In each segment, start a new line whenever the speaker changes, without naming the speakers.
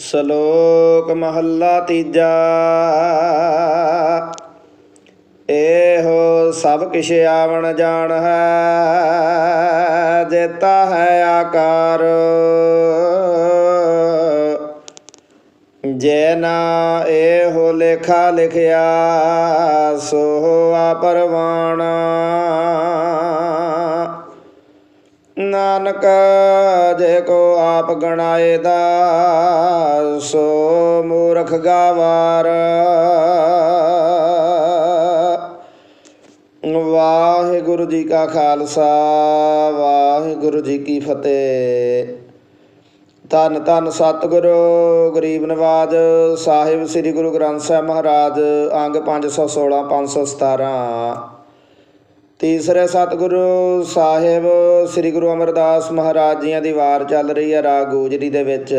ਸ਼ਲੋਕ ਮਹੱਲਾ ਤੀਜਾ। ਇਹੋ ਸਭ ਕਿਛ ਆਵਣ ਜਾਣ ਹੈ, ਜੇਤਾ ਹੈ ਆਕਾਰ। ਜੇ ਨਾ ਇਹੋ ਲੇਖਾ ਲਿਖਿਆ, ਸੋ ਆ ਨਾਨਕ ਜੇ ਕੋ ਆਪ ਗਣਾਏ ਦਾ ਸੋ ਮੂਰਖ ਗਾਵਾਰ। ਵਾਹਿਗੁਰੂ ਜੀ ਕਾ ਖਾਲਸਾ, ਵਾਹਿਗੁਰੂ ਜੀ ਕੀ ਫਤਿਹ। ਧੰਨ ਧੰਨ ਸਤਿਗੁਰੂ, ਗਰੀਬ ਨਵਾਜ, ਸਾਹਿਬ ਸ੍ਰੀ ਗੁਰੂ ਗ੍ਰੰਥ ਸਾਹਿਬ ਮਹਾਰਾਜ, ਅੰਗ 516 517 ਤੀਸਰੇ ਸਤਿਗੁਰੂ ਸਾਹਿਬ, ਸ੍ਰੀ ਗੁਰੂ ਅਮਰਦਾਸ ਮਹਾਰਾਜ ਜੀਆਂ ਦੀ ਵਾਰ ਚੱਲ ਰਹੀ ਹੈ ਰਾਗ ਗੋਜਰੀ ਦੇ ਵਿੱਚ।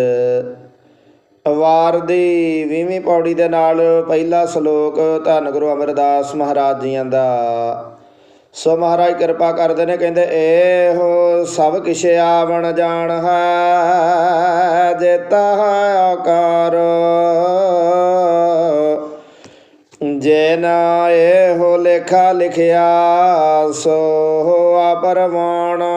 ਵਾਰ ਦੀ 20ਵੀਂ ਪੌੜੀ ਦੇ ਨਾਲ ਪਹਿਲਾ ਸ਼ਲੋਕ ਧੰਨ ਗੁਰੂ ਅਮਰਦਾਸ ਮਹਾਰਾਜ ਜੀਆਂ ਦਾ। ਸੋ ਮਹਾਰਾਜ ਕਿਰਪਾ ਕਰਦੇ ਨੇ, ਕਹਿੰਦੇ, ਇਹੋ ਸਭ ਕਿਛ ਆਵਣ ਜਾਣ ਹੈ, ਜੇਤਾ ਹੈ ਆਕਾਰ। ਜੇ ਨਾ ਇਹੋ ਲੇਖਾ ਲਿਖਿਆ, ਸੋ ਆ ਪਰਵਾਣਾ।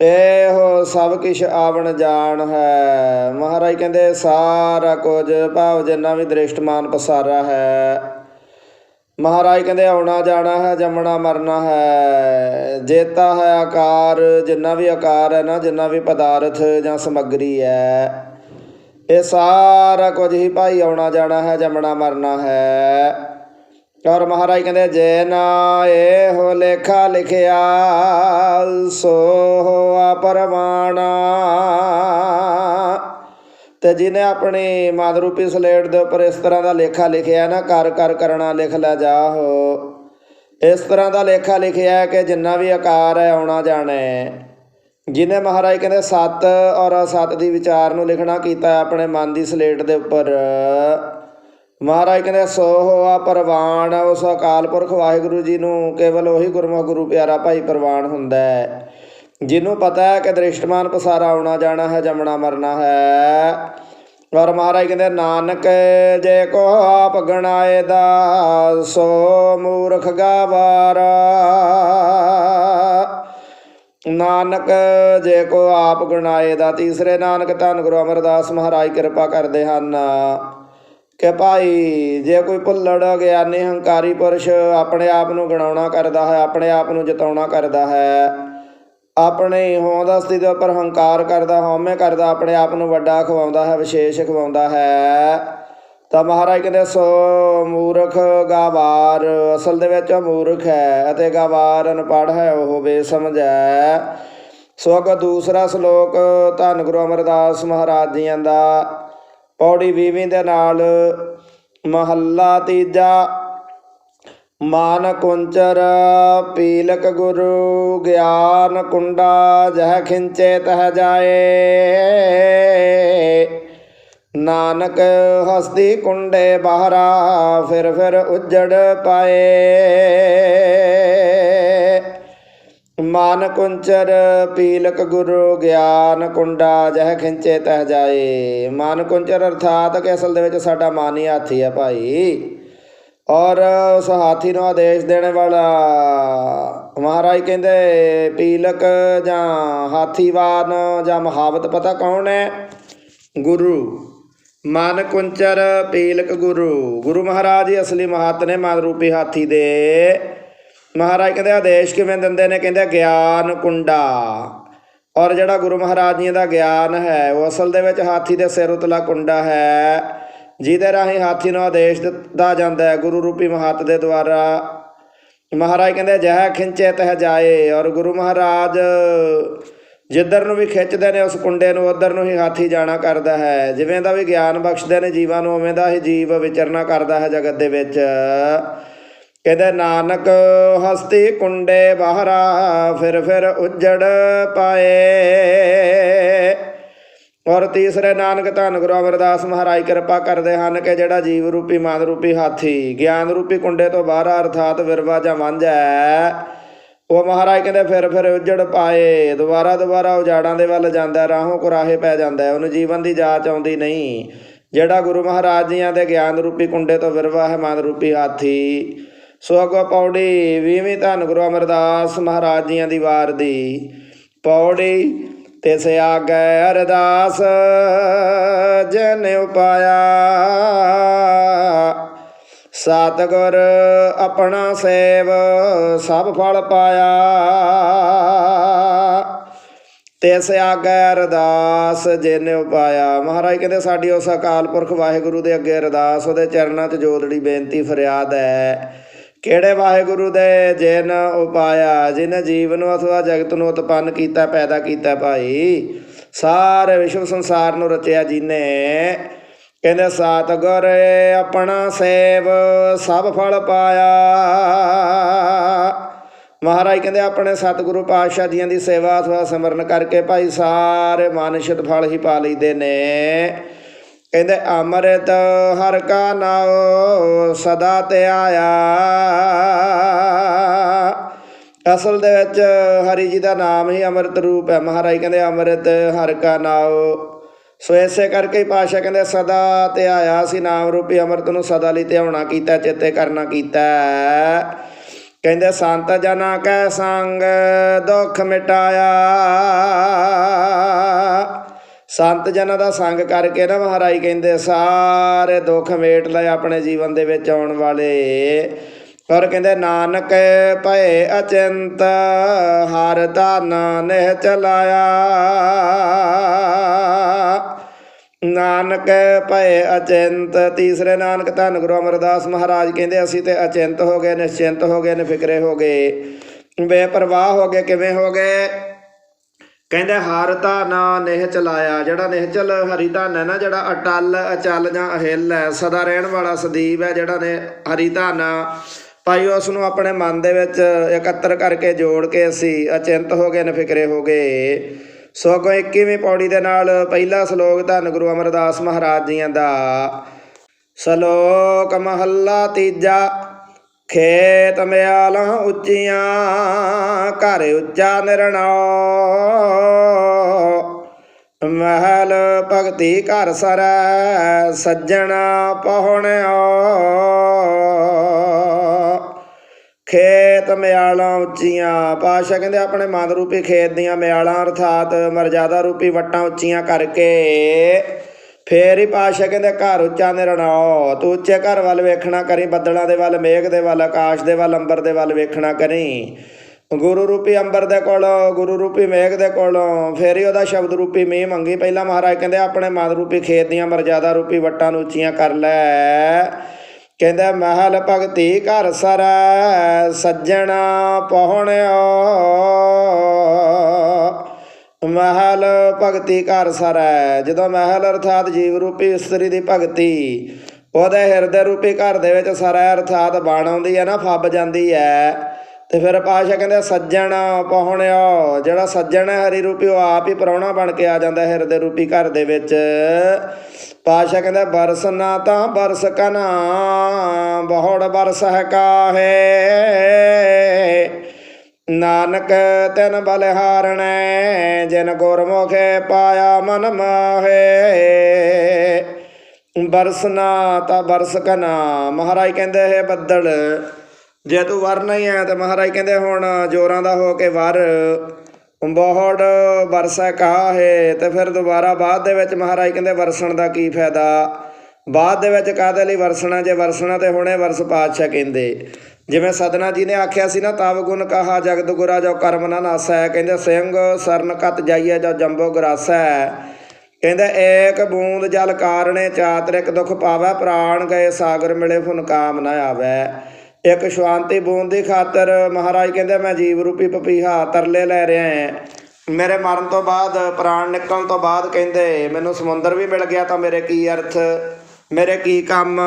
ਇਹੋ ਸਭ ਕਿਛ ਆਵਣ ਜਾਣ ਹੈ। ਮਹਾਰਾਜ ਕਹਿੰਦੇ, ਸਾਰਾ ਕੁਝ ਭਾਵ ਜਿੰਨਾ ਵੀ ਦ੍ਰਿਸ਼ਟਮਾਨ ਪਸਾਰਾ ਹੈ। ਮਹਾਰਾਜ ਕਹਿੰਦੇ, ਆਉਣਾ ਜਾਣਾ ਹੈ, ਜੰਮਣਾ ਮਰਨਾ ਹੈ। ਜੇਤਾ ਹੈ ਆਕਾਰ, ਜਿੰਨਾ ਵੀ ਆਕਾਰ ਹੈ ਨਾ, ਜਿੰਨਾ ਵੀ ਪਦਾਰਥ ਜਾਂ ਸਮੱਗਰੀ ਹੈ। ਇਹ ਸਾਰਾ ਕੁਝ ਹੀ ਭਾਈ ਆਉਣਾ ਜਾਣਾ ਹੈ, ਜੰਮਣਾ ਮਰਨਾ ਹੈ। ਔਰ ਮਹਾਰਾਜ ਕਹਿੰਦੇ, ਜੇ ਨਾ ਇਹੋ ਲੇਖਾ ਲਿਖਿਆ ਸੋ ਆ ਪਰਮਾਣਾ ਤੇ ਜਿਹਨੇ ਆਪਣੀ ਮਾਦਰੂਪੀ ਸਲੇਟ ਦੇ ਉੱਪਰ ਇਸ ਤਰ੍ਹਾਂ ਦਾ ਲੇਖਾ ਲਿਖਿਆ ਨਾ, ਕਰ ਕਰ ਕਰਨਾ ਲਿਖ ਲੈ ਜਾਹੋ। ਇਸ ਤਰ੍ਹਾਂ ਦਾ ਲੇਖਾ ਲਿਖਿਆ ਕਿ ਜਿੰਨਾ ਵੀ ਆਕਾਰ ਹੈ, ਆਉਣਾ ਜਾਣਾ ਹੈ। ਜਿਹਨੇ ਮਹਾਰਾਜ ਕਹਿੰਦੇ ਸਤ ਔਰ ਅਸਤ ਦੀ ਵਿਚਾਰ ਨੂੰ ਲਿਖਣਾ ਕੀਤਾ ਆਪਣੇ ਮਨ ਦੀ ਸਲੇਟ ਦੇ ਉੱਪਰ। ਮਹਾਰਾਜ ਕਹਿੰਦੇ, ਸੋ ਹੋਆ ਪ੍ਰਵਾਨ, ਉਸ ਅਕਾਲ ਪੁਰਖ ਵਾਹਿਗੁਰੂ ਜੀ ਨੂੰ ਕੇਵਲ ਉਹੀ ਗੁਰਮੁਖ ਗੁਰੂ ਪਿਆਰਾ ਭਾਈ ਪ੍ਰਵਾਨ ਹੁੰਦਾ ਹੈ, ਜਿਹਨੂੰ ਪਤਾ ਹੈ ਕਿ ਦ੍ਰਿਸ਼ਟਮਾਨ ਪਸਾਰਾ ਆਉਣਾ ਜਾਣਾ ਹੈ, ਜੰਮਣਾ ਮਰਨਾ ਹੈ। ਔਰ ਮਹਾਰਾਜ ਕਹਿੰਦੇ, ਨਾਨਕ ਜੇ ਕੋ ਆਪ ਗਣਾਏ ਦਾ, ਸੋ ਮੂਰਖ ਗਾਵਾਰਾ। ਨਾਨਕ, ਜੇ ਕੋ ਆਪ ਗੁਣਾਏ ਦਾ ਤੀਸਰੇ ਨਾਨਕ, ਧੰਨ ਗੁਰੂ ਅਮਰਦਾਸ ਮਹਾਰਾਜ ਕਿਰਪਾ ਕਰਦੇ ਹਨ। ਕਿ ਭਾਈ, ਜੇ ਕੋਈ ਭੁੱਲੜ, ਗਿਆਨੀ, ਹੰਕਾਰੀ ਪੁਰਸ਼ ਆਪਣੇ ਆਪ ਨੂੰ ਗਣਾਉਣਾ ਕਰਦਾ ਹੈ, ਆਪਣੇ ਆਪ ਨੂੰ ਜਿਤਾਉਣਾ ਕਰਦਾ ਹੈ, ਆਪਣੀ ਹੋਂਦ ਅਸਤੀ ਦੇ ਉੱਪਰ ਹੰਕਾਰ ਕਰਦਾ, ਹਉਮੈ ਕਰਦਾ, ਆਪਣੇ ਆਪ ਨੂੰ ਵੱਡਾ ਖਵਾਉਂਦਾ ਹੈ, ਵਿਸ਼ੇਸ਼ ਖਵਾਉਂਦਾ ਹੈ ਤਾਂ ਮਹਾਰਾਜ ਕਹਿੰਦੇ, ਸੋ ਮੂਰਖ ਗਾਵਾਰ, ਅਸਲ ਦੇ ਵਿੱਚ ਮੂਰਖ ਹੈ ਅਤੇ ਗਾਵਾਰ ਅਨਪੜ੍ਹ ਹੈ, ਉਹ ਬੇਸਮਝ ਹੈ। ਸੋ ਅਗਾ ਦੂਸਰਾ ਸ਼ਲੋਕ ਧੰਨ ਗੁਰੂ ਅਮਰਦਾਸ ਮਹਾਰਾਜ ਜੀਆਂ ਦਾ, ਪੌੜੀ 20ਵੀਂ ਦੇ ਨਾਲ, ਮਹੱਲਾ ਤੀਜਾ, ਮਾਨ ਕੁੰਚਰ ਪੀਲਕ ਗੁਰੂ ਗਿਆਨ ਕੁੰਡਾ, ਜਹ ਖਿੰਚੇ ਤਹ ਜਾਏ। ਨਾਨਕ ਹਸਤੀ ਕੁੰਡੇ ਬਾਹਰਾ ਫਿਰ ਫਿਰ ਉੱਜੜ ਪਾਏ। ਮਾਨ ਕੁੰਚਰ ਪੀਲਕ ਗੁਰੂ ਗਿਆਨ ਕੁੰਡਾ ਜਹ ਖਿੰਚੇ ਤਹ ਜਾਏ। ਮਾਨ ਕੁੰਚਰ ਅਰਥਾਤ ਕਿ ਅਸਲ ਦੇ ਵਿੱਚ ਸਾਡਾ ਮਾਨ ਹੀ ਹਾਥੀ ਹੈ ਭਾਈ। ਔਰ ਉਸ ਹਾਥੀ ਨੂੰ ਆਦੇਸ਼ ਦੇਣ ਵਾਲਾ ਮਹਾਰਾਜ ਕਹਿੰਦੇ, ਪੀਲਕ ਜਾਂ ਹਾਥੀਵਾਨ ਜਾਂ ਮਹਾਵਤ ਪਤਾ ਕੌਣ ਹੈ? ਗੁਰੂ। ਮਨ ਕੁੰਚਰ ਪੀਲਕ ਗੁਰੂ। ਗੁਰੂ ਮਹਾਰਾਜ ਜੀ ਅਸਲੀ ਮਹੱਤ ਨੇ ਮਨ ਰੂਪੀ ਹਾਥੀ ਦੇ। ਮਹਾਰਾਜ ਕਹਿੰਦੇ, ਆਦੇਸ਼ ਕਿਵੇਂ ਦਿੰਦੇ ਨੇ? ਕਹਿੰਦੇ, ਗਿਆਨ ਕੁੰਡਾ। ਔਰ ਜਿਹੜਾ ਗੁਰੂ ਮਹਾਰਾਜ ਜੀ ਦਾ ਗਿਆਨ ਹੈ, ਉਹ ਅਸਲ ਦੇ ਵਿੱਚ ਹਾਥੀ ਦੇ ਸਿਰ ਉਤਲਾ ਕੁੰਡਾ ਹੈ। ਜਿਹਦੇ ਰਾਹੀਂ ਹਾਥੀ ਨੂੰ ਆਦੇਸ਼ ਦਿੱਤਾ ਜਾਂਦਾ ਹੈ, ਗੁਰੂ ਰੂਪੀ ਮਹੱਤ ਦੇ ਦੁਆਰਾ। ਮਹਾਰਾਜ ਕਹਿੰਦੇ, ਜਹ ਖਿੰਚੇ ਤਹ ਜਾਏ। ਔਰ ਗੁਰੂ ਮਹਾਰਾਜ ਜਿੱਧਰ ਨੂੰ ਵੀ ਖਿੱਚਦੇ ਨੇ, ਉਸ ਕੁੰਡੇ ਨੂੰ ਉਧਰ ਨੂੰ ਹੀ ਹਾਥੀ ਜਾਣਾ ਕਰਦਾ ਹੈ। ਜਿਵੇਂ ਦਾ ਵੀ ਗਿਆਨ ਬਖਸ਼ਦੇ ਨੇ ਜੀਵਾਂ ਨੂੰ, ਉਵੇਂ ਦਾ ਹੀ ਜੀਵ ਵਿਚਰਨਾ ਕਰਦਾ ਹੈ ਜਗਤ ਦੇ ਵਿੱਚ। ਕਹਿੰਦੇ, ਨਾਨਕ ਹਸਤੀ ਕੁੰਡੇ ਬਾਹਰਾ, ਫਿਰ ਫਿਰ ਉੱਜੜ ਪਾਏ। ਔਰ ਤੀਸਰੇ ਨਾਨਕ ਧੰਨ ਗੁਰੂ ਅਮਰਦਾਸ ਮਹਾਰਾਜ ਕਿਰਪਾ ਕਰਦੇ ਹਨ ਕਿ ਜਿਹੜਾ ਜੀਵ ਰੂਪੀ, ਮਨ ਰੂਪੀ ਹਾਥੀ, ਗਿਆਨ ਰੂਪੀ ਕੁੰਡੇ ਤੋਂ ਬਾਹਰ, ਅਰਥਾਤ ਵਿਰਵਾ ਜਾਂ ਵੰਝ ਹੈ ਉਹ ਮਹਾਰਾਜ ਕਹਿੰਦੇ ਫਿਰ ਫਿਰ ਉਜੜ ਪਾਏ, ਦੁਬਾਰਾ ਦੁਬਾਰਾ ਉਜਾੜਾਂ ਦੇ ਵੱਲ ਜਾਂਦਾ, ਰਾਹੋਂ ਕੁਰਾਹੇ ਪੈ ਜਾਂਦਾ ਉਹਨੂੰ ਜੀਵਨ ਦੀ ਜਾਚ ਆਉਂਦੀ ਨਹੀਂ। ਜਿਹੜਾ ਗੁਰੂ ਮਹਾਰਾਜ ਜੀਆਂ ਦੇ ਗਿਆਨ ਰੂਪੀ ਕੁੰਡੇ ਤੋਂ ਵਿਰਵਾ ਹੈ, ਮਨ ਰੂਪੀ ਹਾਥੀ। ਸੋ ਅਗੋ ਪੌੜੀ ਵੀਵੀਂ ਧੰਨ ਗੁਰੂ ਅਮਰਦਾਸ ਮਹਾਰਾਜ ਜੀਆਂ ਦੀ ਵਾਰ ਦੀ। ਪੌੜੀ ਤਿਸ ਆਗੈ ਅਰਦਾਸ, ਜਨ ਉਪਾਇਆ ਸਤਿਗੁਰ ਆਪਣਾ ਸੇਵ, ਸਭ ਫਲ ਪਾਇਆ। ਤਿਸ ਆਗੈ ਅਰਦਾਸ ਜਿਨ ਉਪਾਇਆ। ਮਹਾਰਾਜ ਕਹਿੰਦੇ, ਸਾਡੀ ਉਸ ਅਕਾਲ ਪੁਰਖ ਵਾਹਿਗੁਰੂ ਦੇ ਅੱਗੇ ਅਰਦਾਸ, ਉਹਦੇ ਚਰਨਾਂ 'ਚ ਜੋਦੜੀ ਬੇਨਤੀ ਫਰਿਆਦ ਹੈ। ਕਿਹੜੇ ਵਾਹਿਗੁਰੂ ਦੇ ਜਿਨ ਉਪਾਇਆ? ਜਿਨ ਜੀਵ ਨੂੰ ਅਥਵਾ ਜਗਤ ਨੂੰ ਉਤਪੰਨ ਕੀਤਾ, ਪੈਦਾ ਕੀਤਾ ਭਾਈ। ਸਾਰੇ ਵਿਸ਼ਵ ਸੰਸਾਰ ਨੂੰ ਰਚਿਆ ਜਿਨੇ। ਕਹਿੰਦੇ ਸਤਿਗੁਰ ਆਪਣਾ ਸੇਵ, ਸਭ ਫਲ ਪਾਇਆ। ਮਹਾਰਾਜ ਕਹਿੰਦੇ ਆਪਣੇ ਸਤਿਗੁਰੂ ਪਾਤਸ਼ਾਹ ਜੀਆਂ ਦੀ ਸੇਵਾ, ਸਵਾ ਸਿਮਰਨ ਕਰਕੇ ਭਾਈ ਸਾਰੇ ਮਾਨਸ਼ਿਤ ਫਲ ਹੀ ਪਾ ਲਈਦੇ ਨੇ। ਕਹਿੰਦੇ ਅੰਮ੍ਰਿਤ ਹਰ ਕਾ ਨਾਉ ਸਦਾ ਤੇ ਆਇਆ। ਅਸਲ ਦੇ ਵਿੱਚ ਹਰੀ ਜੀ ਦਾ ਨਾਮ ਹੀ ਅੰਮ੍ਰਿਤ ਰੂਪ ਹੈ। ਮਹਾਰਾਜ ਕਹਿੰਦੇ ਅੰਮ੍ਰਿਤ ਹਰ ਕਾ ਨਾਉ ਸੋ ਐਸੇ ਕਰਕੇ ਹੀ ਪਾਸ਼ਾ ਕਹਿੰਦੇ, ਸਦਾ ਤੇ ਆਇਆ ਸੀ ਨਾਮ ਰੂਪੀ ਅੰਮ੍ਰਿਤ ਨੂੰ, ਸਦਾ ਲਈ ਧਿਆਉਣਾ ਕੀਤਾ, ਚੇਤੇ ਕਰਨਾ ਕੀਤਾ ਕਹਿੰਦੇ, ਸੰਤ ਜਨਾ ਕੈ ਸੰਗ, ਦੁੱਖ ਮਿਟਾਇਆ। ਸੰਤ ਜਨਾਂ ਦਾ ਸੰਗ ਕਰਕੇ ਨਾ ਮਹਾਰਾਜ ਕਹਿੰਦੇ, ਸਾਰੇ ਦੁੱਖ ਮੇਟ ਲਏ ਆਪਣੇ ਜੀਵਨ ਦੇ ਵਿੱਚ ਆਉਣ ਵਾਲੇ। ਪਰ ਕਹਿੰਦੇ ਨਾਨਕ ਭਏ ਅਚੰਤ, ਹਰ ਧਨ ਨਹਿ ਚਲਾਇਆ। ਨਾਨਕ ਭਏ ਅਚਿੰਤ, ਤੀਸਰੇ ਨਾਨਕ ਧੰਨ ਗੁਰੂ ਅਮਰਦਾਸ ਮਹਾਰਾਜ ਕਹਿੰਦੇ, ਅਸੀਂ ਤੇ ਅਚਿੰਤ ਹੋ ਗਏ, ਨਿਸ਼ਚਿੰਤ ਹੋ ਗਏ, ਨਿਫਿਕਰੇ ਹੋ ਗਏ। ਬੇਪਰਵਾਹ ਹੋ ਗਏ, ਕਿਵੇਂ ਹੋ ਗਏ? ਕਹਿੰਦੇ ਹਰ ਧਾਨਾ ਨਿਹ ਚਲਾਇਆ। ਜਿਹੜਾ ਨਿਹਚਲ ਹਰੀ ਧਨ ਹੈ ਨਾ, ਜਿਹੜਾ ਅਟਲ, ਅਚਲ ਜਾਂ ਅਹਿਲ ਹੈ, ਸਦਾ ਰਹਿਣ ਵਾਲਾ ਸਦੀਵ ਹੈ, ਜਿਹੜਾ ਨੇ ਹਰੀ ਧਨ ਭਾਈ, ਉਸ ਨੂੰ ਆਪਣੇ ਮਨ ਦੇ ਵਿੱਚ ਇਕੱਤਰ ਕਰਕੇ ਜੋੜ ਕੇ ਅਸੀਂ ਅਚਿੰਤ ਹੋ ਗਏ ਨਫਿਕਰੇ ਹੋ ਗਏ। ਸੋ ਅੱਗੋਂ 21ਵੀਂ ਪੌੜੀ ਦੇ ਨਾਲ ਪਹਿਲਾ ਸ਼ਲੋਕ ਧੰਨ ਗੁਰੂ ਅਮਰਦਾਸ ਮਹਾਰਾਜ ਜੀਆਂ ਦਾ। ਸ਼ਲੋਕ ਮਹੱਲਾ ਤੀਜਾ, ਖੇਤ ਮਿਆਲਾਂ ਉੱਚੀਆਂ, ਘਰ ਉੱਚਾ ਨਿਰਣਾਉ। ਮਹਿਲ ਭਗਤੀ ਘਰ ਸਰੈ, ਸੱਜਣ ਪਹੁਣਿਓ। ਖੇਤ ਮਿਆਲਾਂ ਉੱਚੀਆਂ ਪਾਸ਼ਾ ਕਹਿੰਦੇ ਆਪਣੇ ਮਨ ਰੂਪੀ ਖੇਤ ਦੀਆਂ ਮਿਆਲਾਂ ਅਰਥਾਤ ਮਰਜ਼ਾਦਾ ਰੂਪੀ ਵਟਾਂ ਉੱਚੀਆਂ ਕਰਕੇ ਫੇਰ ਹੀ ਪਾਸ਼ਾ ਕਹਿੰਦੇ ਘਰ ਉੱਚਾ ਨਿਰਣਾਓ ਤੂੰ ਉੱਚੇ ਘਰ ਵੱਲ ਵੇਖਣਾ ਕਰੀ, ਬੱਦਲਾਂ ਦੇ ਵੱਲ, ਮੇਘ ਦੇ ਵੱਲ, ਆਕਾਸ਼ ਦੇ ਵੱਲ, ਅੰਬਰ ਦੇ ਵੱਲ ਵੇਖਣਾ ਕਰੀ। ਗੁਰੂ ਰੂਪੀ ਅੰਬਰ ਦੇ ਕੋਲੋਂ, ਗੁਰੂ ਰੂਪੀ ਮੇਘ ਦੇ ਕੋਲੋਂ, ਫੇਰ ਹੀ ਉਹਦਾ ਸ਼ਬਦ ਰੂਪੀ ਮੀਂਹ ਮੰਗੀ। ਪਹਿਲਾਂ ਮਹਾਰਾਜ ਕਹਿੰਦੇ, ਆਪਣੇ ਮਨ ਰੂਪੀ ਖੇਤ ਦੀਆਂ ਮਰਜ਼ਾਦਾ ਰੂਪੀ ਵਟਾਂ ਨੂੰ ਉੱਚੀਆਂ ਕਰ ਲੈ। ਕਹਿੰਦਾ, ਮਹਲ ਭਗਤੀ ਘਰ ਸਰੈ, ਸੱਜਣ ਪਹੁਣਿਓ। ਮਹਲ ਭਗਤੀ ਘਰ ਸਰੈ, ਜਦੋਂ ਮਹਲ ਅਰਥਾਤ ਜੀਵ ਰੂਪੀ ਇਸਤਰੀ ਦੀ ਭਗਤੀ, ਉਹਦੇ ਹਿਰਦੇ ਰੂਪੀ ਘਰ ਦੇ ਵਿੱਚ ਸਰੈ ਅਰਥਾਤ ਬਾਣ ਆਉਂਦੀ ਹੈ ਨਾ, ਫੱਬ ਜਾਂਦੀ ਹੈ। ਤੇ ਫਿਰ ਪਾਸ਼ਾ ਕਹਿੰਦੇ ਸੱਜਣ ਪਹੁਣਿਓ, ਜਿਹੜਾ ਸੱਜਣ ਹੈ ਹਰੀ ਰੂਪੀ ਉਹ ਆਪ ਹੀ ਪ੍ਰਾਹੁਣਾ ਬਣ ਕੇ ਆ ਜਾਂਦਾ ਹੈ ਹਿਰਦੇ ਰੂਪੀ ਘਰ ਦੇ ਵਿੱਚ। ਪਾਸ਼ਾ ਕਹਿੰਦਾ ਬਰਸ ਨਾ ਤਾਂ ਬਰਸ ਕਨਾ, ਬਹੁੜ ਬਰਸ ਹੈ ਕਾਹੇ? ਨਾਨਕ ਤੈਨ ਬਲਿਹਾਰਣੈ ਜਿਨ ਗੁਰਮੁਖੇ ਪਾਇਆ ਮਨ ਮਾਹੇ। ਬਰਸਨਾ ਤਾਂ ਬਰਸ ਕਨਾ। ਮਹਾਰਾਜ ਕਹਿੰਦੇ ਹੈ ਬੱਦਲ ਜੇ ਤੂੰ ਵਰਨਾ ਹੀ ਹੈ ਤਾਂ ਮਹਾਰਾਜ ਕਹਿੰਦੇ ਹੁਣ ਜੋਰਾਂ ਦਾ ਹੋ ਕੇ ਵਰ। ਬਹੁੜ ਵਰਸਾ ਕਾਹੇ, ਤੇ ਫਿਰ ਦੁਬਾਰਾ ਬਾਅਦ ਦੇ ਵਿੱਚ ਮਹਾਰਾਜ ਕਹਿੰਦੇ ਵਰਸਣ ਦਾ ਕੀ ਫਾਇਦਾ? ਬਾਅਦ ਦੇ ਵਿੱਚ ਕਾਹਦੇ ਲਈ ਵਰਸਣਾ? ਜੇ ਵਰਸਣਾ ਤੇ ਹੁਣੇ ਵਰਸ ਪਾਤਸ਼ਾਹ ਕਹਿੰਦੇ। ਜਿਵੇਂ ਸਦਨਾ ਜੀ ਨੇ ਆਖਿਆ ਸੀ ਨਾ, ਤਵ ਗੁਣ ਕਹਾ ਜਗਤ ਗੁਰਾ ਜੋ ਕਰਮ ਨਾ ਨਾਸੈ। ਕਹਿੰਦੇ ਸਿੰਘ ਸਰਨ ਕਤ ਜਾਈਏ ਜੋ ਜੰਬੋ ਗਰਾਸੈ। ਕਹਿੰਦੇ ਏਕ ਬੂੰਦ ਜਲ ਕਾਰਣੇ ਚਾਤਰਿਕ ਦੁਖ ਪਾਵੈ, ਪ੍ਰਾਣ ਗਏ ਸਾਗਰ ਮਿਲੇ ਫੁਨ ਕਾਮ ਨਾ ਆਵੈ। ਇੱਕ ਸ਼ਾਂਤੀ ਬੂੰਦ ਦੀ ਖਾਤਰ ਮਹਾਰਾਜ ਕਹਿੰਦੇ, ਮੈਂ ਜੀਵ ਰੂਪੀ ਪਪੀਹਾ ਤਰਲੇ ਲੈ ਰਿਹਾ ਹਾਂ। ਮੇਰੇ ਮਰਨ ਤੋਂ ਬਾਅਦ, ਪ੍ਰਾਣ ਨਿਕਲਣ ਤੋਂ ਬਾਅਦ ਕਹਿੰਦੇ, ਮੈਨੂੰ ਸਮੁੰਦਰ ਵੀ ਮਿਲ ਗਿਆ ਤਾਂ ਮੇਰੇ ਕੀ ਅਰਥ, ਮੇਰੇ ਕੀ ਕੰਮ?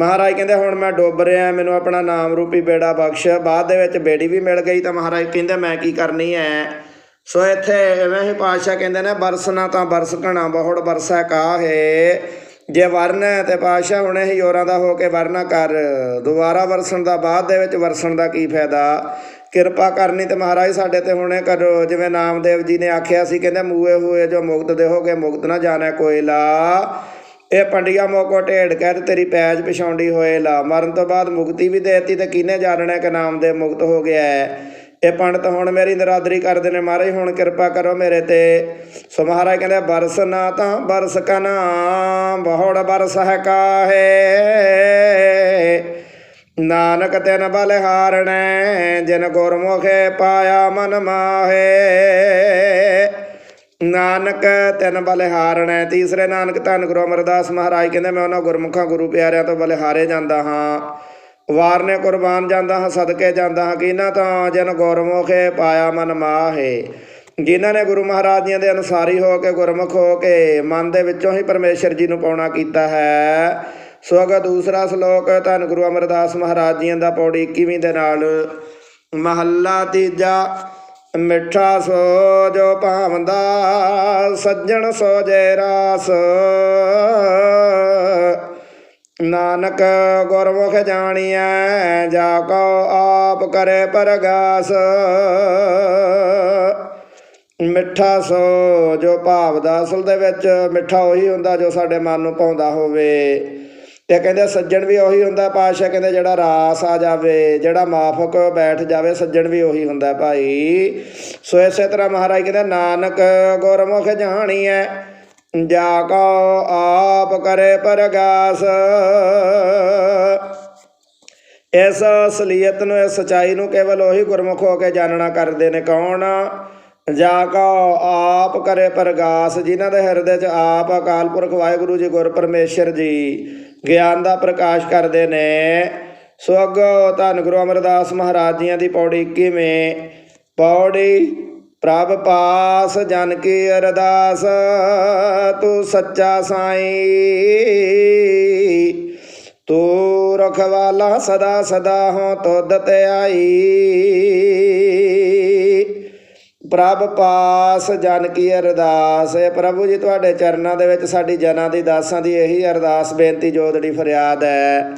ਮਹਾਰਾਜ ਕਹਿੰਦੇ, ਹੁਣ ਮੈਂ ਡੁੱਬ ਰਿਹਾ, ਮੈਨੂੰ ਆਪਣਾ ਨਾਮ ਰੂਪੀ ਬੇੜਾ ਬਖਸ਼। ਬਾਅਦ ਦੇ ਵਿੱਚ ਬੇੜੀ ਵੀ ਮਿਲ ਗਈ ਤਾਂ ਮਹਾਰਾਜ ਕਹਿੰਦੇ, ਮੈਂ ਕੀ ਕਰਨੀ ਹੈ? ਸੋ ਇੱਥੇ ਐਵੇਂ ਹੀ ਪਾਤਸ਼ਾਹ ਕਹਿੰਦੇ ਨੇ ਬਰਸਣਾ ਤਾਂ ਬਰਸ ਬਹੁੜ ਬਰਸਾ ਕਾਹੇ? ਜੇ ਵਰਨ ਹੈ ਤੇ ਪਾਤਸ਼ਾਹ ਹੁਣੇ ਹੀ ਜੋਰਾਂ ਦਾ ਹੋ ਕੇ ਵਰਨਾ ਕਰ, ਦੁਬਾਰਾ ਵਰਸਣ ਦਾ ਬਾਅਦ ਦੇ ਵਿੱਚ ਵਰਸਣ ਦਾ ਕੀ ਫਾਇਦਾ? ਕਿਰਪਾ ਕਰਨੀ ਤੇ ਮਹਾਰਾਜ ਸਾਡੇ ਤੇ ਹੁਣੇ ਕਰੋ। ਜਿਵੇਂ ਨਾਮਦੇਵ ਜੀ ਨੇ ਆਖਿਆ ਸੀ, ਕਹਿੰਦੇ ਮੂਏ ਹੋਏ ਜੋ ਮੁਕਤ ਦੇਹੋਗੇ, ਮੁਕਤ ਨਾ ਜਾਣੈ ਕੋਇਲਾ। ਇਹ ਪੰਡਿਆ ਮੋਕੋ ਢੇੜ ਕਹਿ ਤੇ ਤੇਰੀ ਪੈਜ ਪਿਛਾਉਂਦੀ ਹੋਏ ਲਾ। ਮਰਨ ਤੋਂ ਬਾਅਦ ਮੁਕਤੀ ਵੀ ਦੇਤੀ ਤੇ ਕਿਹਨੇ ਜਾਣਨਾ ਕਿ ਨਾਮਦੇਵ ਮੁਕਤ ਹੋ ਗਿਆ ਹੈ? ਇਹ ਪੰਡਤ ਹੁਣ ਮੇਰੀ ਨਰਾਦਰੀ ਕਰਦੇ ਨੇ ਮਹਾਰਾਜ, ਹੁਣ ਕਿਰਪਾ ਕਰੋ ਮੇਰੇ ਤੇ। ਸੋ ਮਹਾਰਾਜ ਕਹਿੰਦੇ ਬਰਸ ਨਾ ਤਾਂ ਬਰਸ ਕਨਾ ਬਹੁੜ ਬਰਸ ਹੈ ਕਾਹੇ? ਨਾਨਕ ਤਿਨ ਬਲਿਹਾਰਣੈ ਜਿਨ ਗੁਰਮੁਖੇ ਪਾਇਆ ਮਨ ਮਾਹੇ। ਨਾਨਕ ਤਿਨ ਬਲਿਹਾਰਣੈ ਤੀਸਰੇ ਨਾਨਕ ਧੰਨ ਗੁਰੂ ਅਮਰਦਾਸ ਮਹਾਰਾਜ ਕਹਿੰਦੇ, ਮੈਂ ਉਹਨਾਂ ਗੁਰਮੁਖਾਂ ਗੁਰੂ ਪਿਆਰਿਆਂ ਤੋਂ ਬਲਿਹਾਰੇ ਜਾਂਦਾ ਹਾਂ। ਵਾਰਨੇ ਕੁਰਬਾਨ ਜਾਂਦਾ ਹਾਂ, ਸਦਕੇ ਜਾਂਦਾ ਹਾਂ ਕਿ ਇਹਨਾਂ ਤਾਂ ਜਿਨ ਗੁਰਮੁਖੇ ਪਾਇਆ ਮਨ ਮਾਹੇ। ਜਿਨ੍ਹਾਂ ਨੇ ਗੁਰੂ ਮਹਾਰਾਜ ਜੀਆਂ ਦੇ ਅਨੁਸਾਰੀ ਹੋ ਕੇ ਗੁਰਮੁਖ ਹੋ ਕੇ ਮਨ ਦੇ ਵਿੱਚੋਂ ਹੀ ਪਰਮੇਸ਼ਰ ਜੀ ਨੂੰ ਪਾਉਣਾ ਕੀਤਾ ਹੈ ਸੋ ਅਗਾ ਦੂਸਰਾ ਸ਼ਲੋਕ, ਧੰਨ ਗੁਰੂ ਅਮਰਦਾਸ ਮਹਾਰਾਜ ਜੀਆਂ ਦਾ ਪੌੜੀ 21ਵੀਂ ਦੇ ਨਾਲ। ਮਹੱਲਾ ਤੀਜਾ, ਮਿੱਠਾ ਸੋ ਜੋ ਭਾਵੰਦਾ, ਸੱਜਣ ਸੋ ਜੈ ਰਾਸ। ਨਾਨਕ ਗੁਰਮੁਖ ਜਾਣੀਐ, ਜਾ ਕੋ ਆਪ ਕਰੇ ਪਰਗਾਸ। ਮਿੱਠਾ ਸੋ ਜੋ ਭਾਵ ਦਾ ਅਸਲ ਦੇ ਵਿੱਚ ਮਿੱਠਾ ਉਹੀ ਹੁੰਦਾ ਜੋ ਸਾਡੇ ਮਨ ਨੂੰ ਪਾਉਂਦਾ ਹੋਵੇ। ਤੇ ਕਹਿੰਦੇ ਸੱਜਣ ਵੀ ਉਹੀ ਹੁੰਦਾ ਪਾਸ਼ਾ ਕਹਿੰਦੇ ਜਿਹੜਾ ਰਾਸ ਆ ਜਾਵੇ, ਜਿਹੜਾ ਮਾਫਕ ਬੈਠ ਜਾਵੇ, ਸੱਜਣ ਵੀ ਉਹੀ ਹੁੰਦਾ ਭਾਈ। ਸੋ ਇਸੇ ਤਰ੍ਹਾਂ ਮਹਾਰਾਜ ਕਹਿੰਦੇ, ਨਾਨਕ ਗੁਰਮੁਖ ਜਾਣੀਐ ਜਾ ਕੋ ਆਪ ਕਰੇ ਪਰਗਾਸ। ਇਸ ਅਸਲੀਅਤ ਨੂੰ, ਇਸ ਸਚਾਈ ਨੂੰ ਕੇਵਲ ਉਹੀ ਗੁਰਮੁਖ ਹੋ ਕੇ ਜਾਣਨਾ ਕਰਦੇ ਨੇ ਕੌਣ? ਜਾ ਕੋ ਆਪ ਕਰੇ ਪ੍ਰਗਾਸ, ਜਿਨ੍ਹਾਂ ਦੇ ਹਿਰਦੇ 'ਚ ਆਪ ਅਕਾਲ ਪੁਰਖ ਵਾਹਿਗੁਰੂ ਜੀ ਗੁਰ ਪਰਮੇਸ਼ਰ ਜੀ ਗਿਆਨ ਦਾ ਪ੍ਰਕਾਸ਼ ਕਰਦੇ ਨੇ। ਸੋ ਅੱਗੋਂ ਧੰਨ ਗੁਰੂ ਅਮਰਦਾਸ ਮਹਾਰਾਜ ਜੀਆਂ ਦੀ ਪੌੜੀ 21ਵੇਂ ਪੌੜੀ ਪ੍ਰਭ ਪਾਸ ਜਨ ਕੀ ਅਰਦਾਸ, ਤੂੰ ਸੱਚਾ ਸਾਈਂ। ਤੂੰ ਰਖਵਾਲਾ ਸਦਾ ਸਦਾ ਹੋ ਤੁਧ ਤੇ ਆਈ। ਪ੍ਰਭ ਪਾਸ ਜਨ ਕੀ ਅਰਦਾਸ ਹੈ ਪ੍ਰਭੂ ਜੀ ਤੁਹਾਡੇ ਚਰਨਾਂ ਦੇ ਵਿੱਚ ਸਾਡੀ ਜਨਾਂ ਦੀ ਦਾਸਾਂ ਦੀ ਇਹੀ ਅਰਦਾਸ, ਬੇਨਤੀ ਜੋਦੜੀ ਫਰਿਆਦ ਹੈ।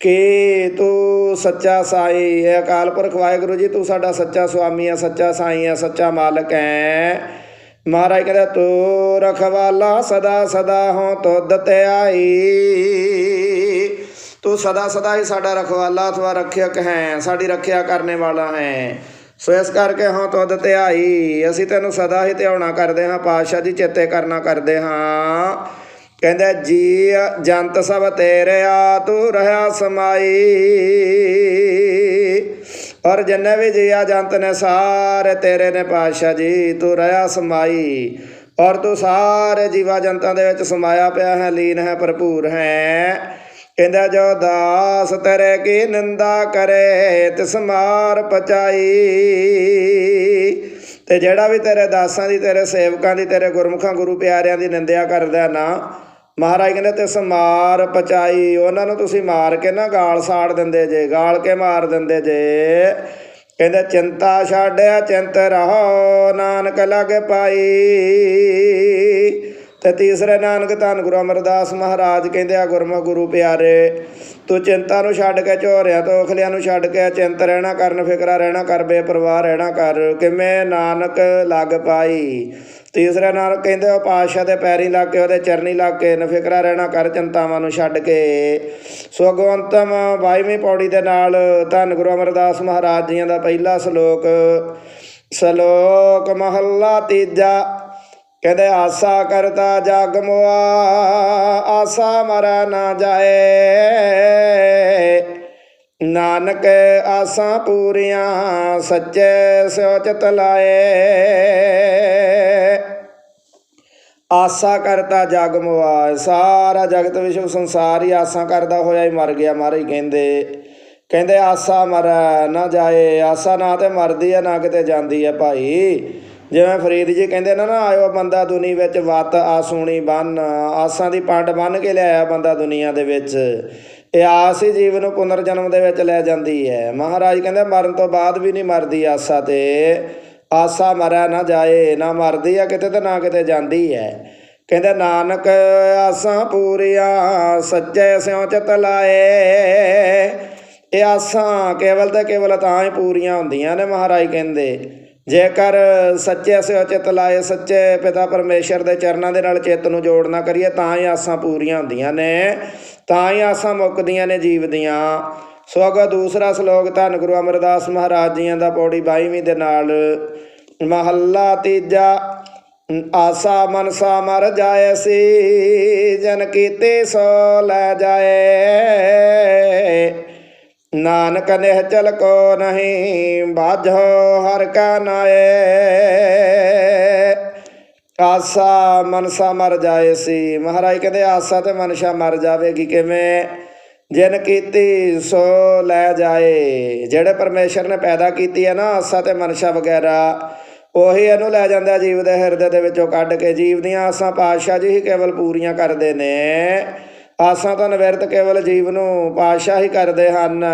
ਕਿ ਤੂੰ ਸੱਚਾ ਸਾਈ ਹੈ, ਅਕਾਲ ਪੁਰਖ ਵਾਹਿਗੁਰੂ ਜੀ, ਤੂੰ ਸਾਡਾ ਸੱਚਾ ਸੁਆਮੀ ਹੈ, ਸੱਚਾ ਸਾਈ ਹੈ, ਸੱਚਾ ਮਾਲਕ ਹੈ। ਮਹਾਰਾਜ ਕਹਿੰਦਾ, ਤੂੰ ਰਖਵਾਲਾ ਸਦਾ ਸਦਾ ਹੋ ਤੁਧ ਤੇ ਆਈ। ਤੂੰ ਸਦਾ ਸਦਾ ਹੀ ਸਾਡਾ ਰਖਵਾਲਾ, ਅਥਵਾ ਰੱਖਿਅਕ ਹੈ, ਸਾਡੀ ਰੱਖਿਆ ਕਰਨੇ ਵਾਲਾ ਹੈ। ਸੋ ਇਸ ਕਰਕੇ ਹਾਂ ਤੁਧ ਧਿਆਈ ਅਸੀਂ ਤੈਨੂੰ ਸਦਾ ਹੀ ਧਿਆਉਣਾ ਕਰਦੇ ਹਾਂ, ਪਾਤਸ਼ਾਹ ਜੀ ਚੇਤੇ ਕਰਨਾ ਕਰਦੇ ਹਾਂ। ਕਹਿੰਦਾ, ਜੀ ਜੰਤ ਸਭ ਤੇਰੇ ਆ ਤੂੰ ਰਹਾ ਸਮਾਈ। ਔਰ ਜਿੰਨੇ ਵੀ ਜੀਆ ਜੰਤ ਨੇ, ਸਾਰੇ ਤੇਰੇ ਨੇ ਪਾਤਸ਼ਾਹ ਜੀ, ਤੂੰ ਰਹਾ ਸਮਾਈ। ਔਰ ਤੂੰ ਸਾਰੇ ਜੀਵਾ ਜੰਤਾਂ ਦੇ ਵਿੱਚ ਸਮਾਇਆ ਪਿਆ ਹੈ, ਲੀਨ ਹੈ, ਭਰਪੂਰ ਹੈ। ਕਹਿੰਦਾ, ਜੋ ਦਾਸ ਤੇਰੇ ਕੀ ਨਿੰਦਾ ਕਰੇ, ਤਿਸ ਮਾਰ ਪਚਾਈ। ਤੇ ਜਿਹੜਾ ਵੀ ਤੇਰੇ ਦਾਸਾਂ ਦੀ, ਤੇਰੇ ਸੇਵਕਾਂ ਦੀ, ਤੇਰੇ ਗੁਰਮੁਖਾਂ ਗੁਰੂ ਪਿਆਰਿਆਂ ਦੀ ਨਿੰਦਿਆ ਕਰਦਾ ਨਾ ਮਹਾਰਾਜ ਕਹਿੰਦੇ ਤੇ ਸਮਾਰ ਪਚਾਈ, ਉਹਨਾਂ ਨੂੰ ਤੁਸੀਂ ਮਾਰ ਕੇ ਨਾ ਗਾਲ ਸਾੜ ਦਿੰਦੇ ਜੇ, ਗਾਲ ਕੇ ਮਾਰ ਦਿੰਦੇ ਜੇ। ਕਹਿੰਦੇ ਚਿੰਤਾ ਛਾੜਿਆ ਚਿੰਤ ਰਹੋ, ਨਾਨਕ ਲਗ ਪਾਈ। ਤੇ ਤੀਸਰੇ ਨਾਨਕ ਧੰਨ ਗੁਰੂ ਅਮਰਦਾਸ ਮਹਾਰਾਜ ਕਹਿੰਦੇ ਆ, ਗੁਰਮੁਖ ਗੁਰੂ ਪਿਆਰੇ, ਤੂੰ ਚਿੰਤਾ ਨੂੰ ਛੱਡ ਕੇ ਝੋਰਿਆਂ ਤੋਂ ਉਖਲਿਆਂ ਨੂੰ ਛੱਡ ਕੇ ਚਿੰਤ ਰਹਿਣਾ ਕਰਨ ਫਿਕਰਾ ਰਹਿਣਾ ਕਰ, ਬੇਪਰਵਾਹ ਰਹਿਣਾ ਕਰ, ਕਿਵੇਂ ਨਾਨਕ ਲੱਗ ਪਾਈ? ਤੀਸਰੇ ਨਾਨਕ ਕਹਿੰਦੇ ਉਹ ਪਾਤਸ਼ਾਹ ਦੇ ਪੈਰੀ ਲੱਗ ਕੇ, ਉਹਦੇ ਚਰਨੀ ਲੱਗ ਕੇ ਨਫਿਕਰਾ ਰਹਿਣਾ ਕਰ, ਚਿੰਤਾਵਾਂ ਨੂੰ ਛੱਡ ਕੇ। ਸੋ ਅਗਵੰਤਮ 22ਵੀਂ ਪੌੜੀ ਦੇ ਨਾਲ ਧੰਨ ਗੁਰੂ ਅਮਰਦਾਸ ਮਹਾਰਾਜ ਜੀਆਂ ਦਾ ਪਹਿਲਾ ਸ਼ਲੋਕ ਸ਼ਲੋਕ ਮਹੱਲਾ ਤੀਜਾ। ਕਹਿੰਦੇ ਆਸਾ ਕਰਤਾ ਜਗ ਮੁਆ, ਆਸਾ ਮਰਾ ਨਾ ਜਾਏ। ਨਾਨਕ ਆਸਾਂ ਪੂਰੀਆਂ, ਸੱਚੇ ਸਿਉ ਚਿਤ ਲਾਏ। ਆਸਾ ਕਰਤਾ ਜਗ ਮੁਆ, ਸਾਰਾ ਜਗਤ ਵਿਸ਼ਵ ਸੰਸਾਰ ਹੀ ਆਸਾਂ ਕਰਦਾ ਹੋਇਆ ਹੀ ਮਰ ਗਿਆ ਮਹਾਰਾਜ ਕਹਿੰਦੇ। ਕਹਿੰਦੇ ਆਸਾ ਮਰ ਨਾ ਜਾਏ, ਆਸਾ ਨਾ ਤੇ ਮਰਦੀ ਆ, ਨਾ ਕਿਤੇ ਜਾਂਦੀ ਆ ਭਾਈ। ਜਿਵੇਂ ਫਰੀਦ ਜੀ ਕਹਿੰਦੇ ਨਾ ਨਾ, ਆਇਓ ਬੰਦਾ ਦੁਨੀ ਵਿੱਚ ਵਤ ਆਸੂਣੀ ਬੰਨ, ਆਸਾਂ ਦੀ ਪੰਡ ਬੰਨ ਕੇ ਲਿਆਇਆ ਬੰਦਾ ਦੁਨੀਆ ਦੇ ਵਿੱਚ। ਇਹ ਆਸ ਹੀ ਜੀਵ ਨੂੰ ਪੁਨਰ ਜਨਮ ਦੇ ਵਿੱਚ ਲੈ ਜਾਂਦੀ ਹੈ। ਮਹਾਰਾਜ ਕਹਿੰਦੇ, ਮਰਨ ਤੋਂ ਬਾਅਦ ਵੀ ਨਹੀਂ ਮਰਦੀ ਆਸਾ ਤੇ। ਆਸਾ ਮਰਿਆ ਨਾ ਜਾਏ, ਨਾ ਮਰਦੀ ਆ ਕਿਤੇ ਤੇ ਨਾ ਕਿਤੇ ਜਾਂਦੀ ਹੈ। ਕਹਿੰਦੇ, ਨਾਨਕ ਆਸਾਂ ਪੂਰੀਆਂ, ਸੱਚੇ ਸਿਉ ਚਿਤ ਲਾਏ। ਇਹ ਆਸਾਂ ਕੇਵਲ ਤੇ ਕੇਵਲ ਤਾਂ ਹੀ ਪੂਰੀਆਂ ਹੁੰਦੀਆਂ ਨੇ ਮਹਾਰਾਜ ਕਹਿੰਦੇ। ਜੇਕਰ ਸੱਚੇ ਸਿਓ ਚਿਤ ਲਾਏ ਸੱਚੇ ਪਿਤਾ ਪਰਮੇਸ਼ਰ ਦੇ ਚਰਨਾਂ ਦੇ ਨਾਲ ਚਿੱਤ ਨੂੰ ਜੋੜਨਾ ਕਰੀਏ, ਤਾਂ ਹੀ ਆਸਾਂ ਪੂਰੀਆਂ ਹੁੰਦੀਆਂ ਨੇ, ਤਾਂ ਹੀ ਆਸਾਂ ਮੁੱਕਦੀਆਂ ਨੇ ਜੀਵ ਦੀਆਂ। ਸੋ ਅਗਾ ਦੂਸਰਾ ਸ਼ਲੋਕ, ਧੰਨ ਗੁਰੂ ਅਮਰਦਾਸ ਮਹਾਰਾਜ ਜੀਆਂ ਦਾ ਪੌੜੀ 22ਵੀਂ ਦੇ ਨਾਲ। ਮਹੱਲਾ ਤੀਜਾ, ਆਸਾ ਮਨਸਾ ਮਰ ਜਾਏ ਸੀ, ਜਨ ਕੀਤੇ ਸੋ ਲੈ ਜਾਏ। ਨਾਨਕ ਨਿਹ ਚਲ ਕੋ ਨਹੀਂ, ਬਾਝੋ ਹਰ ਕਾ ਨਾਏ। ਆਸਾ ਮਨਸਾ ਮਰ ਜਾਏ ਸੀ। ਮਹਾਰਾਜ ਕਹਿੰਦੇ, ਆਸਾ ਤੇ ਮਨਸ਼ਾ ਮਰ ਜਾਵੇਗੀ ਕਿਵੇਂ? ਜਿਨ ਕੀਤੀ ਸੋ ਲੈ ਜਾਏ। ਜਿਹੜੇ ਪਰਮੇਸ਼ਰ ਨੇ ਪੈਦਾ ਕੀਤੀ ਹੈ ਨਾ, ਆਸਾ ਤੇ ਮਨਸ਼ਾ ਵਗੈਰਾ, ਉਹੀ ਇਹਨੂੰ ਲੈ ਜਾਂਦਾ ਜੀਵ ਦੇ ਹਿਰਦੇ ਦੇ ਵਿੱਚੋਂ ਕੱਢ ਕੇ। ਜੀਵ ਦੀਆਂ ਆਸਾਂ ਪਾਤਸ਼ਾਹ ਜੀ ਹੀ ਕੇਵਲ ਪੂਰੀਆਂ ਕਰਦੇ ਨੇ। ਆਸਾਂ ਤੋਂ ਨਿਵਰਤ ਕੇਵਲ ਜੀਵ ਨੂੰ ਪਾਤਸ਼ਾਹ ਹੀ ਕਰਦੇ ਹਨ।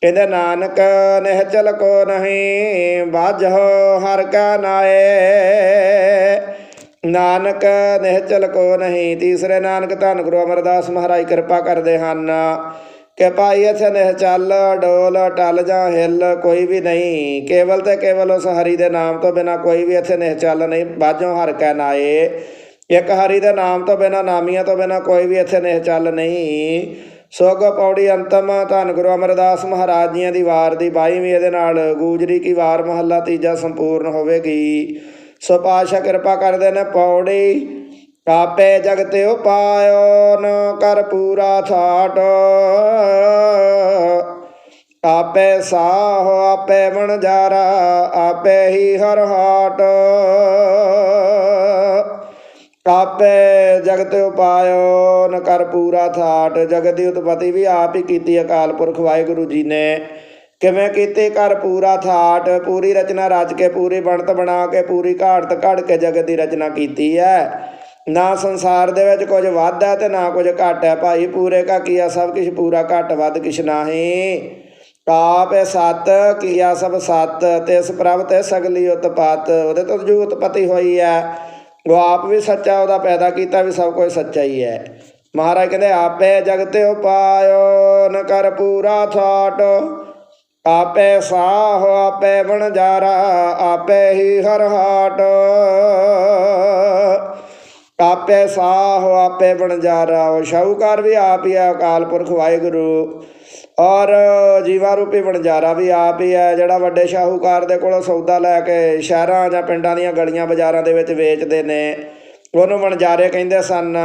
ਕਹਿੰਦੇ, ਨਾਨਕ ਨਿਹਚਲ ਕੋ ਨਹੀਂ ਬਾਝੋ ਹਰ ਕਾ ਨਾਏ। ਨਾਨਕ ਨਿਹਚਲ ਕੋ ਨਹੀਂ, ਤੀਸਰੇ ਨਾਨਕ ਧੰਨ ਗੁਰੂ ਅਮਰਦਾਸ ਮਹਾਰਾਜ ਕਿਰਪਾ ਕਰਦੇ ਹਨ। ਕਿ ਭਾਈ ਇੱਥੇ ਨਿਹ ਡੋਲ, ਟਲ ਜਾਂ ਹਿੱਲ ਕੋਈ ਵੀ ਨਹੀਂ। ਕੇਵਲ ਤੇ ਕੇਵਲ ਉਸ ਹਰੀ ਦੇ ਨਾਮ ਤੋਂ ਬਿਨਾ ਕੋਈ ਵੀ ਇੱਥੇ ਨਿਹ ਨਹੀਂ ਬਾਝੋ ਹਰ ਕੈ ਨਾਏ। ਇੱਕ ਹਰੀ ਦੇ ਨਾਮ ਤੋਂ ਬਿਨਾ, ਨਾਮੀਆਂ ਤੋਂ ਬਿਨਾ ਕੋਈ ਵੀ ਇੱਥੇ ਨਿਹ ਚੱਲ ਨਹੀਂ। ਸੋਗ ਪੌੜੀ ਅੰਤਮ ਧੰਨ ਗੁਰੂ ਅਮਰਦਾਸ ਮਹਾਰਾਜ ਜੀਆਂ ਦੀ ਵਾਰ ਦੀ 22ਵੀਂ ਇਹਦੇ ਨਾਲ ਗੂਜਰੀ ਕੀ ਵਾਰ ਮਹੱਲਾ ਤੀਜਾ ਸੰਪੂਰਨ ਹੋਵੇਗੀ। ਸੋ ਪਾਸ਼ਾ ਕਿਰਪਾ ਕਰਦੇ ਨੇ ਪੌੜੀ, ਆਪੇ ਜਗਤੇ ਉਪਾਇਓ, ਨ ਕਰ ਪੂਰਾ ਥਾਟ। ਆਪੇ ਸਾਹ, ਆਪੇ ਵਣਜਾਰਾ, ਆਪੇ ਹੀ ਹਰ ਹਾਟ। ਆਪੇ ਜਗਤ ਉਪਾਇਓ, ਨ ਕਰ ਪੂਰਾ ਥਾਟ। ਜਗਤ ਦੀ ਉਤਪਤੀ ਵੀ ਆਪ ਹੀ ਕੀਤੀ ਅਕਾਲ ਪੁਰਖ ਵਾਹਿਗੁਰੂ ਜੀ ਨੇ। ਕਿਵੇਂ ਕੀਤੀ ਕਰ ਪੂਰਾ ਥਾਟ? ਪੂਰੀ ਰਚਨਾ ਰਚ ਕੇ, ਪੂਰੀ ਬਣਤ ਬਣਾ ਕੇ, ਪੂਰੀ ਘਾੜਤ ਘੜ ਕੇ ਜਗਤ ਦੀ ਰਚਨਾ ਕੀਤੀ ਹੈ ਨਾ ਸੰਸਾਰ ਦੇ ਵਿੱਚ ਕੁਝ ਵੱਧ ਹੈ ਤੇ ਨਾ ਕੁਝ ਘੱਟ ਹੈ ਭਾਈ ਪੂਰੇ ਕਾ ਕੀਆ ਸਭ ਕੁਝ ਪੂਰਾ ਘੱਟ ਵੱਧ ਕਿਛ ਨਾਹੀ। ਆਪ ਹੈ ਸਤ, ਕੀਆ ਸਭ ਸਤ, ਤਿਸ ਪ੍ਰਭ ਤੇ ਸਗਲੀ ਉਤਪਤ। ਉਹਦੇ ਤੋਂ ਜੋ ਉਤਪਤੀ ਹੋਈ ਹੈ ਉਹ ਆਪ ਵੀ ਸੱਚਾ, ਉਹਦਾ ਪੈਦਾ ਕੀਤਾ ਵੀ ਸਭ ਕੁਝ ਸੱਚਾ ਹੀ ਹੈ। ਮਹਾਰਾਜ ਕਹਿੰਦੇ, ਆਪੇ ਜਗਤੇ ਉਪਾਇਓ ਨ ਕਰ ਪੂਰਾ ਥਾਟ। ਆਪੇ ਸਾਹ, ਆਪੇ ਵਣਜਾਰਾ, ਆਪੇ ਹੀ ਹਰ ਹਾਟ। ਆਪੇ ਸਾਹ, ਆਪੇ ਵਣਜਾਰਾ ਉਹ ਸ਼ਾਹੂਕਾਰ ਵੀ ਆਪ ਹੀ ਹੈ, ਅਕਾਲ ਪੁਰਖ ਵਾਹਿਗੁਰੂ। ਔਰ ਜੀਵਾ ਰੂਪੀ ਵਣਜਾਰਾ ਵੀ ਆਪ ਹੀ ਹੈ, ਜਿਹੜਾ ਵੱਡੇ ਸ਼ਾਹੂਕਾਰ ਦੇ ਕੋਲੋਂ ਸੌਦਾ ਲੈ ਕੇ ਸ਼ਹਿਰਾਂ ਜਾਂ ਪਿੰਡਾਂ ਦੀਆਂ ਗਲੀਆਂ ਬਾਜ਼ਾਰਾਂ ਦੇ ਵਿੱਚ ਵੇਚਦੇ ਨੇ। ਉਹਨੂੰ ਵਣਜਾਰੇ ਕਹਿੰਦੇ ਸਨ।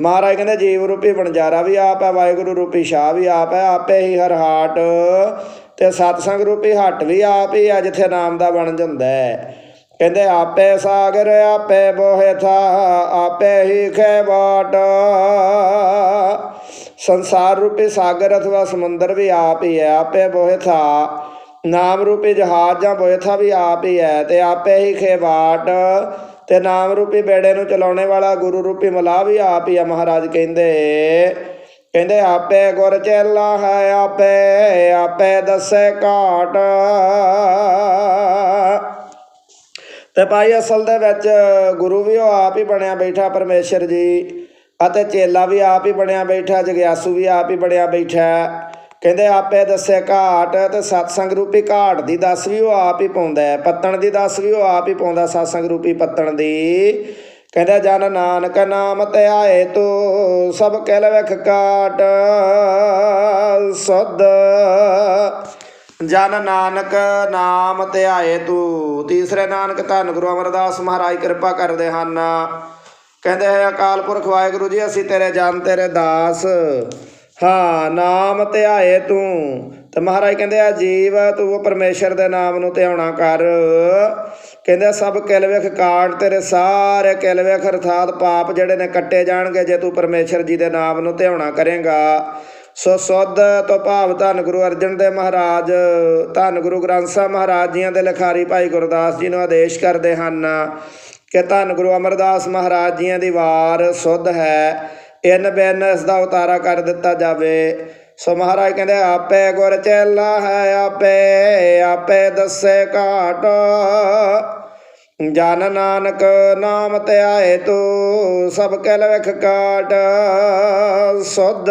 ਮਹਾਰਾਜ ਕਹਿੰਦੇ, ਜੀਵ ਰੂਪੀ ਵਣਜਾਰਾ ਵੀ ਆਪ ਹੈ, ਵਾਹਿਗੁਰੂ ਰੂਪੀ ਸ਼ਾਹ ਵੀ ਆਪ ਹੈ, ਆਪੇ ਹੀ ਹਰ ਹਾਟ ਤੇ ਸਤਸੰਗ ਰੂਪੀ ਹੱਟ ਵੀ ਆਪ ਹੀ ਹੈ, ਜਿੱਥੇ ਨਾਮ ਦਾ ਬਣ ਜਾਂਦਾ ਹੈ। ਕਹਿੰਦੇ ਆਪੇ ਸਾਗਰ, ਆਪੇ ਬੋਹਿ ਥਾ, ਆਪੇ ਹੀ ਖੇ ਬਾਟ ਸੰਸਾਰ ਰੂਪੀ ਸਾਗਰ ਅਥਵਾ ਸਮੁੰਦਰ ਵੀ ਆਪ ਹੀ ਹੈ, ਆਪੇ ਬੋਹਿ ਥਾ। ਨਾਮ ਰੂਪੀ ਜਹਾਜ਼ ਜਾਂ ਬੋਹਥਾ ਵੀ ਆਪ ਹੀ ਹੈ, ਤੇ ਆਪੇ ਹੀ ਖੇ ਬਾਟ ਤੇ ਨਾਮ ਰੂਪੀ ਬੇੜੇ ਨੂੰ ਚਲਾਉਣੇ ਵਾਲਾ ਗੁਰੂ ਰੂਪੀ ਮਲਾ ਵੀ ਆਪ ਹੀ ਹੈ, ਮਹਾਰਾਜ ਕਹਿੰਦੇ। ਕਹਿੰਦੇ ਆਪੇ ਗੁਰ ਚੇਲਾ ਹੈ, ਆਪੇ ਆਪੇ ਦੱਸੇ ਘਾਟ। ਤੇ ਭਾਈ ਅਸਲ ਦੇ ਵਿੱਚ ਗੁਰੂ ਵੀ ਉਹ ਆਪ ਹੀ ਬਣਿਆ ਬੈਠਾ ਪਰਮੇਸ਼ਰ ਜੀ ਅਤੇ ਚੇਲਾ ਵੀ ਆਪ ਹੀ ਬਣਿਆ ਬੈਠਾ, ਜਗਿਆਸੂ ਵੀ ਆਪ ਹੀ ਬਣਿਆ ਬੈਠਾ। ਕਹਿੰਦੇ ਆਪੇ ਦੱਸੇ ਘਾਟ ਤੇ ਸਤਸੰਗ ਰੂਪੀ ਘਾਟ ਦੀ ਦੱਸ ਵੀ ਉਹ ਆਪ ਹੀ ਪਾਉਂਦਾ ਹੈ। ਪੱਤਣ ਦੀ ਦੱਸ ਵੀ ਉਹ ਆਪ ਹੀ ਪਾਉਂਦਾ ਸਤਸੰਗ ਰੂਪੀ ਪੱਤਣ ਦੀ। ਕਹਿੰਦਾ ਜਨ ਨਾਨਕ ਨਾਮ ਤੇ ਆਏ ਤੋ, ਸਭ ਕਹਿ ਵੇਖ ਕਾਟ ਸੁਧ। ਜਨ ਨਾਨਕ ਨਾਮ ਤੇ ਆਏ ਤੂੰ। ਤੀਸਰੇ ਨਾਨਕ ਧੰਨ ਗੁਰੂ ਅਮਰਦਾਸ ਮਹਾਰਾਜ, ਕਿਰਪਾ ਕਰਦੇ ਹਨ। ਕਹਿੰਦੇ ਹੈ, ਅਕਾਲ ਪੁਰਖ ਵਾਹਿਗੁਰੂ ਜੀ, ਅਸੀਂ ਤੇਰੇ ਜਨ, ਤੇਰੇ ਦਾਸ। ਹਾਂ, ਨਾਮ ਧਿਆਏ ਤੂੰ। ਤੇ ਮਹਾਰਾਜ ਕਹਿੰਦੇ ਆ, ਜੀਵ ਤੂੰ ਪਰਮੇਸ਼ਰ ਦੇ ਨਾਮ ਨੂੰ ਧਿਆਉਣਾ ਕਰ। ਕਹਿੰਦੇ ਸਭ ਕਿਲ ਵੇਖ ਕਾਟ ਤੇਰੇ ਸਾਰੇ ਕਿਲ ਵੇਖ, ਅਰਥਾਤ ਪਾਪ ਜਿਹੜੇ ਨੇ ਕੱਟੇ ਜਾਣਗੇ, ਜੇ ਤੂੰ ਪਰਮੇਸ਼ਰ ਜੀ ਦੇ ਨਾਮ ਨੂੰ ਧਿਆਉਣਾ ਕਰੇਗਾ। ਸੋ ਸੁੱਧ ਤੋਂ ਭਾਵ ਧੰਨ ਗੁਰੂ ਅਰਜਨ ਦੇਵ ਮਹਾਰਾਜ। ਧੰਨ ਗੁਰੂ ਗ੍ਰੰਥ ਸਾਹਿਬ ਮਹਾਰਾਜ ਜੀਆਂ ਦੇ ਲਿਖਾਰੀ ਭਾਈ ਗੁਰਦਾਸ ਜੀ ਨੂੰ ਆਦੇਸ਼ ਕਰਦੇ ਹਨ ਕਿ ਧੰਨ ਗੁਰੂ ਅਮਰਦਾਸ ਮਹਾਰਾਜ ਜੀਆਂ ਦੀ ਵਾਰ ਸੁੱਧ ਹੈ। ਇਨ ਬਿਨ ਇਸ ਦਾ ਉਤਾਰਾ ਕਰ ਦਿੱਤਾ ਜਾਵੇ। ਸੋ ਮਹਾਰਾਜ ਕਹਿੰਦੇ, ਆਪੇ ਗੁਰ ਚੇਲਾ ਹੈ, ਆਪੇ ਆਪੇ ਦੱਸੇ ਘਾਟ। ਜਨ ਨਾਨਕ ਨਾਮ ਧਿਆਏ ਤੂੰ, ਸਭ ਕੈ ਲਵਖ ਕਾਟ। ਸੁਧ